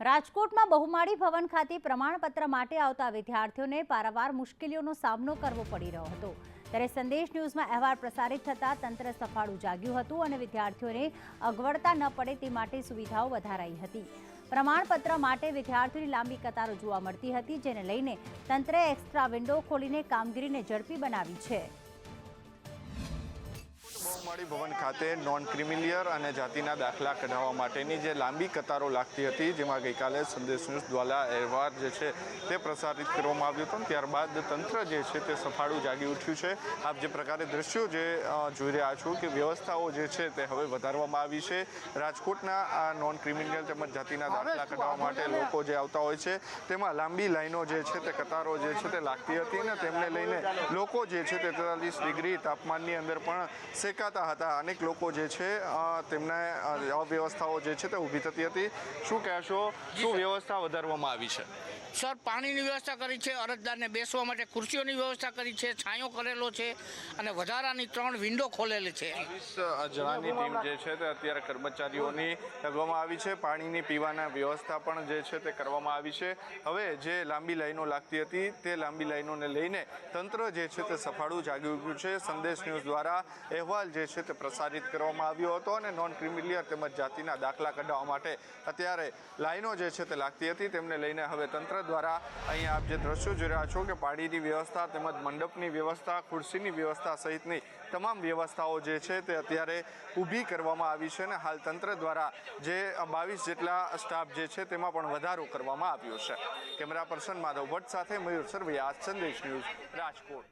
રાજકોટમાં બહુમાળી ભવન ખાતે પ્રમાણપત્ર માટે આવતા વિદ્યાર્થીઓને પારાવાર મુશ્કેલીઓનો સામનો કરવો પડી રહ્યો હતો. ત્યારે સંદેશ ન્યૂઝમાં અહેવાલ પ્રસારિત થતાં તંત્ર સફાળું જાગ્યું હતું અને વિદ્યાર્થીઓને અગવડતા ન પડે તે માટે સુવિધાઓ વધારાઈ હતી. પ્રમાણપત્ર માટે વિદ્યાર્થીઓની લાંબી કતારો જોવા મળતી હતી, જેને લઈને તંત્રએ એક્સ્ટ્રા વિન્ડો ખોલીને કામગીરીને ઝડપી બનાવી છે. બહુમાળી ભવન ખાતે નોન ક્રિમિલિયર અને જાતિના દાખલા કઢાવવા માટેની જે લાંબી કતારો લાગતી હતી જેમાં ગઈકાલે સંદેશ ન્યૂઝ દ્વારા અહેવાલ જે છે તે પ્રસારિત કરવામાં આવ્યો હતો ત્યારબાદ તંત્ર જે છે તે સફાળું જાગી ઉઠ્યું છે. આપ જે પ્રકારે દ્રશ્યો જે જોઈ રહ્યા છો કે વ્યવસ્થાઓ જે છે તે હવે વધારવામાં આવી છે. રાજકોટના આ નોન ક્રિમિનલ તેમજ જાતિના દાખલા કઢાવવા માટે લોકો જે આવતા હોય છે તેમાં લાંબી લાઈનો જે છે તે કતારો જે છે તે લાગતી હતી અને તેમને લઈને લોકો જે છે તે તેતાલીસ ડિગ્રી તાપમાનની અંદર પણ શેકાતા હતા. અનેક લોકો જે છે તેમને અવ્યવસ્થાઓ જે છે તે ઊભી થતી હતી. શું કહેશો? શું વ્યવસ્થા વધારવામાં આવી છે? સર પાણીની વ્યવસ્થા કરી છે અરજદારને બેસવા માટે ખુરશીઓની વ્યવસ્થા કરી છે છાંયો કરેલો છે અને વધારાની ત્રણ વિન્ડો ખોલેલી છે. જણાની ટીમ જે છે તે અત્યારે કર્મચારીઓની લગવામાં આવી છે. પાણીની પીવાના વ્યવસ્થા પણ જે છે તે કરવામાં આવી છે. હવે જે લાંબી લાઈનો લાગતી હતી તે લાંબી લાઈનોને લઈને તંત્ર જે છે તે સફાળું જાગી ઉઠ્યું છે. સંદેશ ન્યૂઝ દ્વારા અહેવાલ જે છે તે પ્રસારિત કરવામાં આવ્યો હતો અને નોન ક્રિમિલિયર તેમજ જાતિના દાખલા કઢાવવા માટે અત્યારે લાઈનો જે છે તે લાગતી હતી તેમને લઈને હવે તંત્ર દ્વારા અહીંયા આપ જે દ્રશ્યો જોઈ રહ્યા છો કે પાણીની વ્યવસ્થા તેમજ મંડપની વ્યવસ્થા, ખુરશીની વ્યવસ્થા સહિતની તમામ વ્યવસ્થાઓ જે છે તે અત્યારે ઊભી કરવામાં આવી છે અને હાલ તંત્ર દ્વારા જે બાવીસ જેટલા સ્ટાફ જે છે તેમાં પણ વધારો કરવામાં આવ્યો છે. કેમેરા પર્સન માધવ ભટ્ટ સાથે મયુર સરવૈયા સંદેશ ન્યૂઝ રાજકોટ.